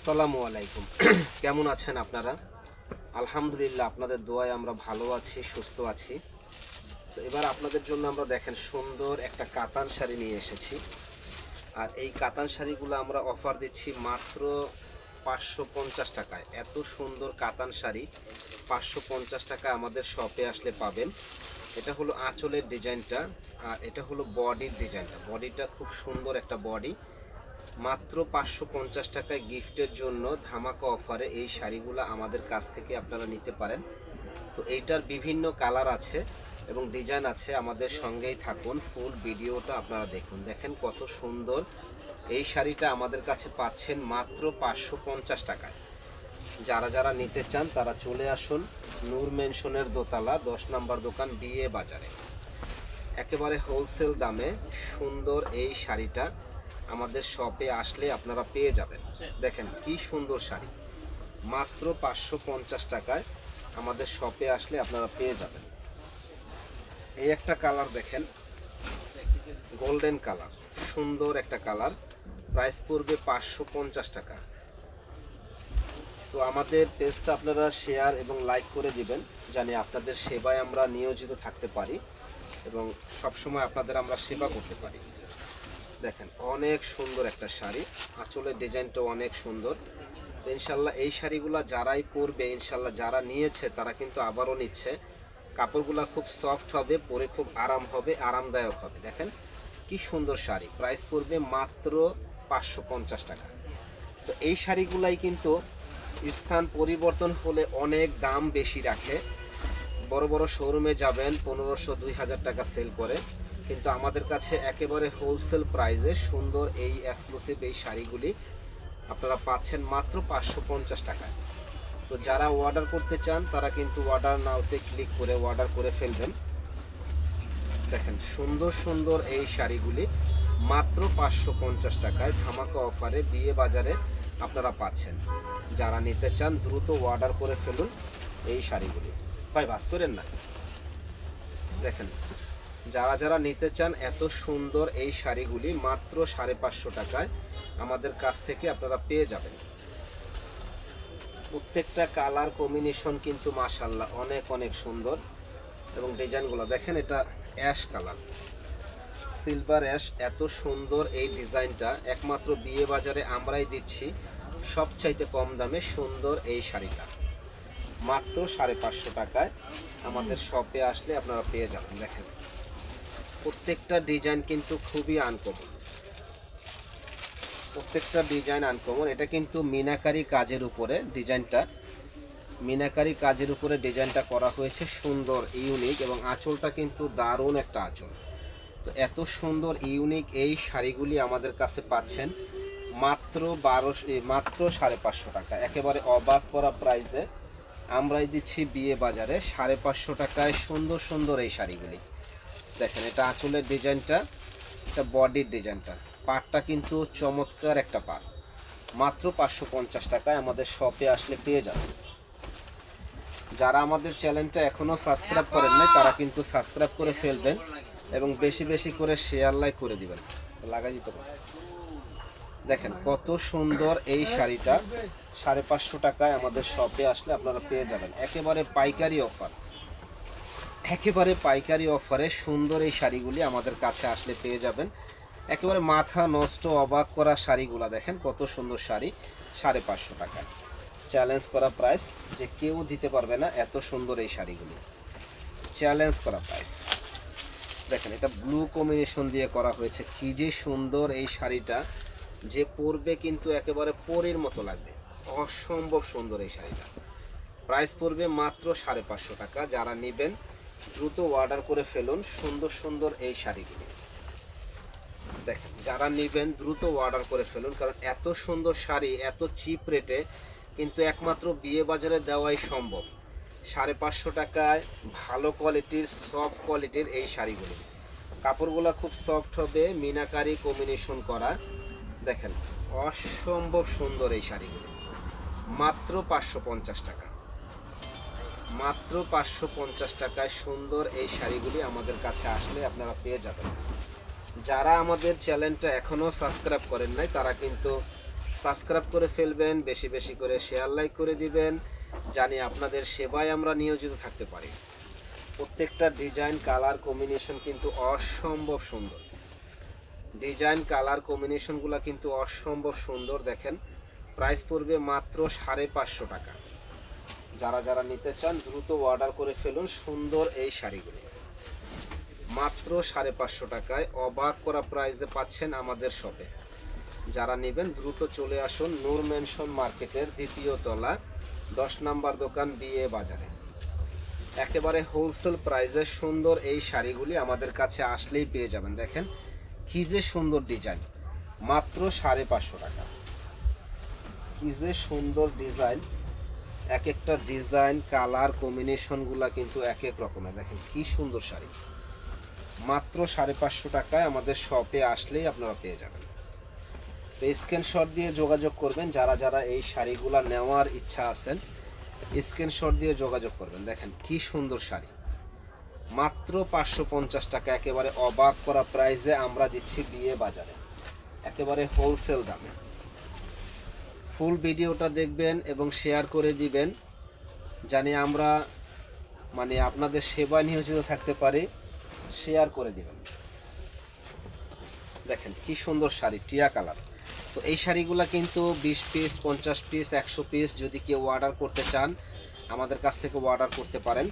আসসালামু আলাইকুম। কেমন আছেন আপনারা? আলহামদুলিল্লাহ, আপনাদের দোয়ায় আমরা ভালো আছি, সুস্থ আছি। তো এবার আপনাদের জন্য আমরা দেখেন সুন্দর একটা কাতান শাড়ি নিয়ে এসেছি। আর এই কাতান শাড়িগুলো আমরা অফার দিচ্ছি মাত্র পাঁচশো পঞ্চাশ টাকায়। এত সুন্দর কাতান শাড়ি, পাঁচশো পঞ্চাশ টাকায় আমাদের শপে আসলে পাবেন। এটা হলো আঁচলের ডিজাইনটা, আর এটা হলো বডির ডিজাইনটা। বডিটা খুব সুন্দর একটা বডি। মাত্র পাঁচশো পঞ্চাশ টাকায় গিফটের জন্য ধামাকা অফারে এই শাড়িগুলো আমাদের কাছ থেকে আপনারা নিতে পারেন। তো এইটার বিভিন্ন কালার আছে এবং ডিজাইন আছে, আমাদের সঙ্গেই থাকুন। ফুল ভিডিওটা আপনারা দেখুন। দেখেন কত সুন্দর এই শাড়িটা আমাদের কাছে পাচ্ছেন মাত্র পাঁচশো পঞ্চাশ টাকায়। যারা যারা নিতে চান তারা চলে আসুন নূর মেনশনের দোতলা, দশ নম্বর দোকান, বিয়ে বাজারে। একেবারে হোলসেল দামে সুন্দর এই শাড়িটা। আমাদের শপে আসলে আপনারা পেয়ে যাবেন। দেখেন কি সুন্দর শাড়ি। মাত্র পাঁচশো পঞ্চাশ টাকায় আমাদের শপে আসলে আপনারা পেয়ে যাবেন। এই একটা কালার দেখেন গোল্ডেন কালার সুন্দর একটা কালার প্রাইস পড়বে পাঁচশো পঞ্চাশ টাকা। তো আমাদের পেজটা আপনারা শেয়ার এবং লাইক করে দিবেন, জানি আপনাদের সেবায় আমরা নিয়োজিত থাকতে পারি এবং সবসময় আপনাদের আমরা সেবা করতে পারি। দেখেন, অনেক সুন্দর একটা শাড়ি। আঁচলের ডিজাইনটা অনেক সুন্দর। ইনশাল্লাহ এই শাড়িগুলা যারাই পরবে, ইনশাল্লাহ যারা নিয়েছে, তারা কিন্তু আবারও নিচ্ছে। কাপড়গুলা খুব সফট হবে, পরে খুব আরাম হবে, আরামদায়ক হবে। দেখেন, কি সুন্দর শাড়ি। প্রাইস পড়বে মাত্র পাঁচশো পঞ্চাশ টাকা। তো এই শাড়িগুলাই কিন্তু স্থান পরিবর্তন হলে অনেক দাম বেশি রাখে। বড় বড় শোরুমে যাবেন, পনেরোশো, দুই হাজার টাকা সেল করে। কিন্তু আমাদের কাছে একেবারে হোলসেল প্রাইসে সুন্দর এই এক্সক্লুসিভ এই শাড়িগুলি আপনারা পাচ্ছেন মাত্র পাঁচশো পঞ্চাশ টাকায়। তো যারা অর্ডার করতে চান, তারা কিন্তু অর্ডার নাওতে ক্লিক করে অর্ডার করে ফেলবেন। দেখেন, সুন্দর সুন্দর এই শাড়িগুলি মাত্র পাঁচশো পঞ্চাশ টাকায় ধামাকা অফারে বিয়ে বাজারে আপনারা পাচ্ছেন। যারা নিতে চান, দ্রুত অর্ডার করে ফেলুন এই শাড়িগুলি। ভাই, বাস করেন না? দেখেন যারা যারা নিতে চান এত সুন্দর এই শাড়িগুলি মাত্র সাড়ে পাঁচশো টাকায় আমাদের কাছ থেকে আপনারা পেয়ে যাবেন। প্রত্যেকটা কালার কম্বিনেশন কিন্তু মাশাল্লাহ অনেক অনেক সুন্দর এবং ডিজাইনগুলো দেখেন এটা অ্যাশ কালার। সিলভার অ্যাশ, এত সুন্দর এই ডিজাইনটা। একমাত্র বিয়ে বাজারে আমরাই দিচ্ছি। সবচাইতে কম দামে সুন্দর এই শাড়িটা। মাত্র সাড়ে পাঁচশো টাকায় আমাদের শপে আসলে আপনারা পেয়ে যাবেন, দেখেন। প্রত্যেকটা ডিজাইন কিন্তু খুবই আনকমন প্রত্যেকটা ডিজাইন আনকমন এটা কিন্তু মিনাকারি কাজের উপরে ডিজাইনটা মিনাকারি কাজের উপরে ডিজাইনটা করা হয়েছে সুন্দর ইউনিক এবং আঁচলটা কিন্তু দারুণ একটা আঁচল। তো এত সুন্দর ইউনিক এই শাড়িগুলি আমাদের কাছে পাচ্ছেন মাত্র বারোশো মাত্র সাড়ে পাঁচশো টাকা। একেবারে অবাক করা প্রাইসে আমরাই দিচ্ছি বিয়ে বাজারে সাড়ে পাঁচশো টাকায় সুন্দর সুন্দর এই শাড়িগুলি। দেখেন, এটা আঁচলের ডিজাইনটা, এটা বডির ডিজাইনটা। পাটটা কিন্তু চমৎকার একটা পাট। মাত্র পাঁচশো পঞ্চাশ টাকায় আমাদের শপে আসলে পেয়ে যাবেন। যারা আমাদের চ্যানেলটা এখনও সাবস্ক্রাইব করেন নাই, তারা কিন্তু সাবস্ক্রাইব করে ফেলবেন এবং বেশি বেশি করে শেয়ার লাইক করে দিবেন। লাগাই দিতে পারেন। দেখেন, কত সুন্দর এই শাড়িটা। সাড়ে পাঁচশো টাকায় আমাদের শপে আসলে আপনারা পেয়ে যাবেন। একেবারে পাইকারি অফার একেবারে পাইকারি অফারে সুন্দর এই শাড়িগুলি আমাদের কাছে আসলে পেয়ে যাবেন। একেবারে মাথা নষ্ট, অবাক করা শাড়িগুলো দেখেন, কত সুন্দর শাড়ি, সাড়ে পাঁচশো টাকা। চ্যালেঞ্জ করা প্রাইস যে কেউ দিতে পারবে না এত সুন্দর এই শাড়িগুলি। চ্যালেঞ্জ করা প্রাইস। দেখেন, এটা ব্লু কম্বিনেশন দিয়ে করা হয়েছে। কি যে সুন্দর এই শাড়িটা, যে পরবে কিন্তু একেবারে পরের মতো লাগবে। অসম্ভব সুন্দর এই শাড়িটা। প্রাইস পড়বে মাত্র সাড়ে পাঁচশো টাকা। যারা নেবেন দ্রুত অর্ডার করে ফেলুন সুন্দর সুন্দর এই শাড়িগুলি। দেখেন, যারা নেবেন দ্রুত অর্ডার করে ফেলুন, কারণ এত সুন্দর শাড়ি, এত চিপ রেটে কিন্তু একমাত্র বিয়ে বাজারে দেওয়াই সম্ভব। সাড়ে পাঁচশো টাকায় ভালো কোয়ালিটির সফট কোয়ালিটির এই শাড়িগুলি। কাপড়গুলো খুব সফট হবে, মিনাকারি কম্বিনেশন করা। দেখেন, অসম্ভব সুন্দর এই শাড়িগুলি। মাত্র পাঁচশো পঞ্চাশ টাকা। মাত্র পাঁচশো পঞ্চাশ টাকায় সুন্দর এই শাড়িগুলি আমাদের কাছে আসলে আপনারা পেয়ে যাবেন। যারা আমাদের চ্যানেলটা এখনও সাবস্ক্রাইব করেন নাই, তারা কিন্তু সাবস্ক্রাইব করে ফেলবেন, বেশি বেশি করে শেয়ার লাইক করে দিবেন, জানি আপনাদের সেবায় আমরা নিয়োজিত থাকতে পারি। প্রত্যেকটা ডিজাইন, কালার কম্বিনেশন কিন্তু অসম্ভব সুন্দর। ডিজাইন, কালার কম্বিনেশনগুলো কিন্তু অসম্ভব সুন্দর, দেখেন। প্রাইস পড়বে মাত্র সাড়ে পাঁচশো টাকা। যারা যারা নিতে চান, দ্রুত অর্ডার করে ফেলুন সুন্দর এই শাড়িগুলি। মাত্র সাড়ে পাঁচশো টাকায় অবাক করা প্রাইসে পাচ্ছেন আমাদের শপে যারা নেবেন, দ্রুত চলে আসুন নূর মেনশন মার্কেটের দ্বিতীয় তলা, দশ নাম্বার দোকান বিএ বাজারে। একেবারে হোলসেল প্রাইসে সুন্দর এই শাড়িগুলি আমাদের কাছে আসলেই পেয়ে যাবেন। দেখেন, কী যে সুন্দর ডিজাইন মাত্র সাড়ে পাঁচশো টাকা। কী যে সুন্দর ডিজাইন এক একটা ডিজাইন, কালার কম্বিনেশনগুলা কিন্তু এক এক রকমের। দেখেন কি সুন্দর শাড়ি। মাত্র সাড়ে পাঁচশো টাকায় আমাদের শপে আসলেই আপনারা পেয়ে যাবেন। তো স্ক্রিনশট দিয়ে যোগাযোগ করবেন, যারা যারা এই শাড়িগুলো নেওয়ার ইচ্ছা আছেন স্ক্রিনশট দিয়ে যোগাযোগ করবেন। দেখেন কি সুন্দর শাড়ি। মাত্র পাঁচশো পঞ্চাশ টাকা, একেবারে অবাক করা প্রাইসে আমরা দিচ্ছি বিয়ে বাজারে। একেবারে হোলসেল দামে। ফুল ভিডিওটা দেখবেন এবং শেয়ার করে দিবেন, জানি আমরা মানে আপনাদের সেবা নিয়োজিত থাকতে পারি, শেয়ার করে দিবেন। দেখেন কি সুন্দর শাড়ি, টিয়া কালার। তো এই শাড়িগুলো কিন্তু বিশ পিস, পঞ্চাশ পিস, একশো পিস যদি কেউ অর্ডার করতে চান, আমাদের কাছ থেকে অর্ডার করতে পারেন।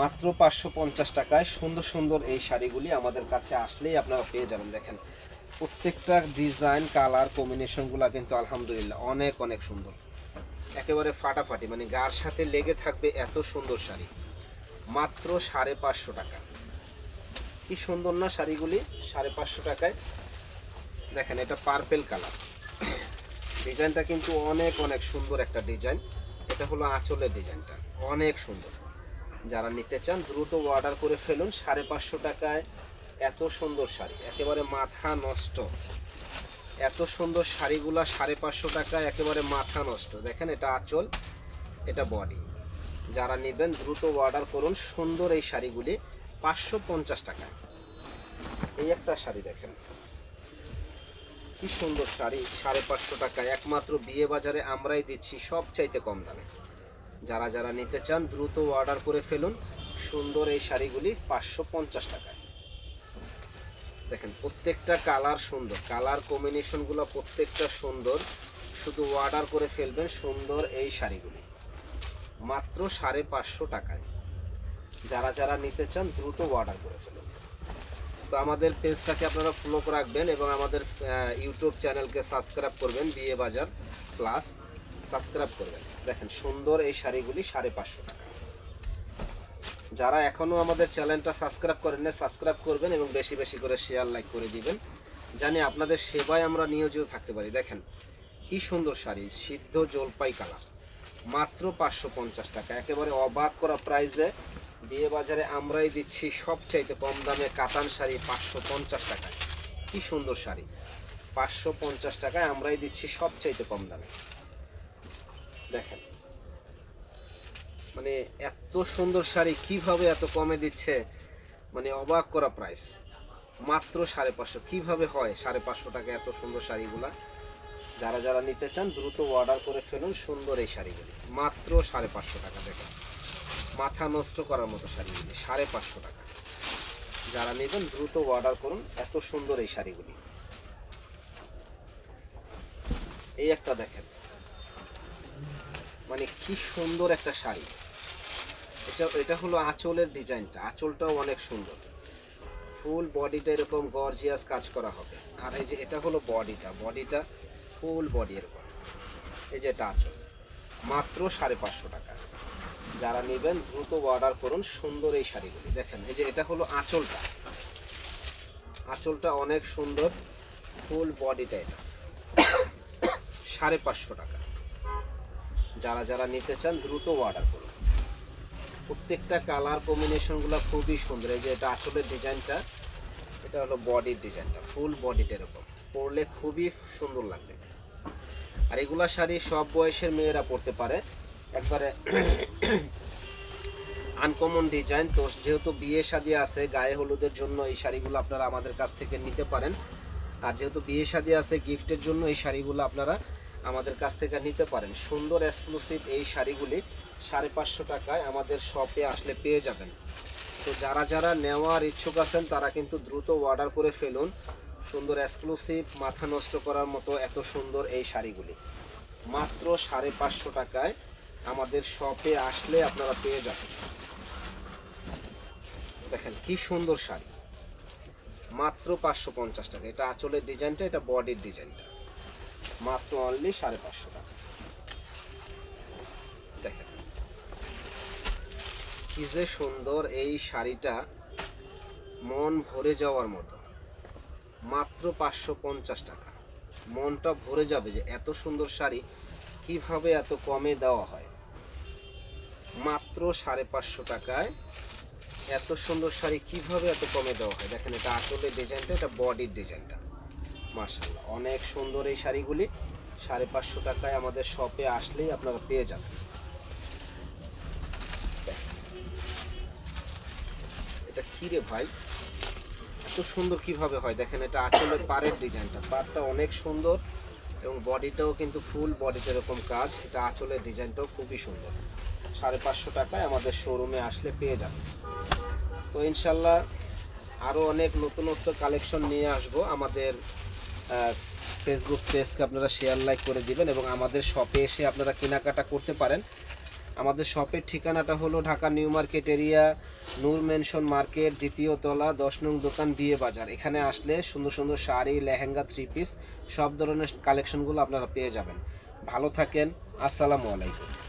মাত্র পাঁচশো পঞ্চাশ টাকায় সুন্দর সুন্দর এই শাড়িগুলি আমাদের কাছে আসলেই আপনারা পেয়ে যাবেন। দেখেন প্রত্যেকটা ডিজাইন কালার কম্বিনেশনগুলো কিন্তু আলহামদুলিল্লাহ অনেক অনেক সুন্দর। একেবারে ফাটাফাটি মানে গার সাথে লেগে থাকবে এত সুন্দর শাড়ি। মাত্র সাড়ে পাঁচশো টাকা। কি সুন্দর না শাড়িগুলি? সাড়ে পাঁচশো টাকায়। দেখেন, এটা পার্পেল কালার ডিজাইনটা কিন্তু অনেক অনেক সুন্দর একটা ডিজাইন। এটা হলো আঁচলের ডিজাইনটা। অনেক সুন্দর। যারা নিতে চান, দ্রুত অর্ডার করে ফেলুন। সাড়ে পাঁচশো টাকায় এত সুন্দর শাড়ি, একেবারে মাথা নষ্ট। এত সুন্দর শাড়িগুলা সাড়ে পাঁচশো টাকা, একেবারে মাথা নষ্ট। দেখেন এটা আঁচল, এটা বডি যারা নেবেন, দ্রুত অর্ডার করুন। সুন্দর এই শাড়িগুলি, পাঁচশো পঞ্চাশ টাকা। এই একটা শাড়ি দেখেন। কি সুন্দর শাড়ি, সাড়ে পাঁচশো টাকায় একমাত্র বিয়ে বাজারে আমরাই দিচ্ছি সব চাইতে কম দামে। যারা যারা নিতে চান, দ্রুত অর্ডার করে ফেলুন। সুন্দর এই শাড়িগুলি, পাঁচশো পঞ্চাশ টাকায় দেখেন, প্রত্যেকটা কালার সুন্দর। কালার কম্বিনেশনগুলো প্রত্যেকটা সুন্দর। শুধু অর্ডার করে ফেলবেন সুন্দর এই শাড়িগুলি। মাত্র সাড়ে পাঁচশো টাকায়। যারা যারা নিতে চান, দ্রুত অর্ডার করে ফেলুন। তো আমাদের পেজটাকে আপনারা ফলো রাখবেন এবং আমাদের ইউটিউব চ্যানেলকে সাবস্ক্রাইব করবেন, বিয়ে বাজার প্লাস সাবস্ক্রাইব করবেন। দেখেন, সুন্দর এই শাড়িগুলি সাড়ে পাঁচশো টাকা যারা এখনও আমাদের চ্যানেলটা সাবস্ক্রাইব করেন না সাবস্ক্রাইব করবেন এবং বেশি বেশি করে শেয়ার লাইক করে দিবেন। জানি আপনাদের সেবায় আমরা নিয়োজিত থাকতে পারি। দেখেন, কি সুন্দর শাড়ি, সিদ্ধ জলপাই কালার। মাত্র পাঁচশো পঞ্চাশ টাকা। একেবারে অবাক করা প্রাইসে বিয়ে বাজারে আমরাই দিচ্ছি সবচাইতে কম দামে কাতান শাড়ি পাঁচশো পঞ্চাশ টাকায়। কি সুন্দর শাড়ি। পাঁচশো পঞ্চাশ টাকায় আমরাই দিচ্ছি সবচাইতে কম দামে। দেখেন মানে এত সুন্দর শাড়ি কীভাবে এত কমে দিচ্ছে? মানে অবাক করা প্রাইস মাত্র সাড়ে পাঁচশো। কীভাবে হয় সাড়ে পাঁচশো টাকা এত সুন্দর শাড়িগুলা? যারা যারা নিতে চান, দ্রুত অর্ডার করে ফেলুন সুন্দর এই শাড়িগুলি। মাত্র সাড়ে পাঁচশো টাকা দেখেন। মাথা নষ্ট করার মতো শাড়িগুলি, সাড়ে পাঁচশো টাকা। যারা নেবেন, দ্রুত অর্ডার করুন এত সুন্দর এই শাড়িগুলি। এই একটা দেখেন। মানে কি সুন্দর একটা শাড়ি। এটা এটা হলো আঁচলের ডিজাইনটা। আঁচলটাও অনেক সুন্দর। ফুল বডিটা এরকম গর্জিয়াস কাজ করা হবে। আর এই যে এটা হলো বডিটা। বডিটা ফুল বডি এরকম এই যে এটা আঁচল। মাত্র সাড়ে পাঁচশো টাকা। যারা নেবেন, দ্রুত অর্ডার করুন সুন্দর এই শাড়িগুলি। দেখেন, এই যে এটা হলো আঁচলটা। আঁচলটা অনেক সুন্দর। ফুল বডিটা এটা। সাড়ে পাঁচশো টাকা। যারা যারা নিতে চান দ্রুত অর্ডার করুন। প্রত্যেকটা কালার কম্বিনেশনগুলো খুবই সুন্দর। এই যে এটা আসলে ডিজাইনটা এটা হলো বডির ডিজাইনটা ফুল বডিটা এরকম। পরলে খুবই সুন্দর লাগবে। আর এগুলা শাড়ি সব বয়সের মেয়েরা পরতে পারে। একবারে আনকমন ডিজাইন তো যেহেতু বিয়ে শাদি আছে, গায়ে হলুদের জন্য এই শাড়িগুলো আপনারা আমাদের কাছ থেকে নিতে পারেন। আর যেহেতু বিয়ে শাদী আছে গিফটের জন্য এই শাড়িগুলো আপনারা আমাদের কাছ থেকে নিতে পারেন। সুন্দর এক্সক্লুসিভ এই শাড়িগুলি সাড়ে পাঁচশো টাকায় আমাদের শপে আসলে পেয়ে যাবেন। তো যারা যারা নেওয়ার ইচ্ছুক আছেন, তারা কিন্তু দ্রুত অর্ডার করে ফেলুন। সুন্দর এক্সক্লুসিভ মাথা নষ্ট করার মতো এত সুন্দর এই শাড়িগুলি। মাত্র সাড়ে পাঁচশো টাকায় আমাদের শপে আসলে আপনারা পেয়ে যাবেন। দেখেন কি সুন্দর শাড়ি। মাত্র পাঁচশো পঞ্চাশ টাকা। এটা আঁচলের ডিজাইনটা এটা বডির ডিজাইনটা মাত্র অনলি সাড়ে পাঁচশো টাকা। কি যে সুন্দর এই শাড়িটা মন ভরে যাওয়ার মতো। মাত্র পাঁচশো পঞ্চাশ টাকা। মনটা ভরে যাবে যে এত সুন্দর শাড়ি কীভাবে এত কমে দেওয়া হয়। মাত্র সাড়ে পাঁচশো টাকায় এত সুন্দর শাড়ি কীভাবে এত কমে দেওয়া হয়? দেখেন, এটা আসলে ডিজাইনটা এটা বডির ডিজাইনটা মার্শাল্লাহ অনেক সুন্দর এই শাড়িগুলি। সাড়ে পাঁচশো টাকায় আমাদের শপে আসলেই আপনারা পেয়ে যাবেন। এটা কি রে ভাই? এত সুন্দর কীভাবে হয়? দেখেন, এটা আঁচলের পাড়ের ডিজাইনটা। পাড়টা অনেক সুন্দর এবং বডিটাও কিন্তু ফুল বডিতে এরকম কাজ, এটা আঁচলের ডিজাইনটাও খুবই সুন্দর। সাড়ে পাঁচশো টাকায় আমাদের শোরুমে আসলে পেয়ে যাবেন। তো ইনশাল্লাহ আরও অনেক নতুনত্ব কালেকশন নিয়ে আসব আমাদের ফেসবুক পেজকে আপনারা শেয়ার লাইক করে দিবেন এবং আমাদের শপে এসে আপনারা কেনাকাটা করতে পারেন। আমাদের শপের ঠিকানাটা হলো Dhaka new market area, Noor mansion market, দ্বিতীয় তলা, দশ নং দোকান বিয়ে বাজার। এখানে আসলে সুন্দর সুন্দর শাড়ি, লেহেঙ্গা থ্রি পিস সব ধরনের কালেকশনগুলো আপনারা পেয়ে যাবেন। ভালো থাকেন, আসসালামু আলাইকুম।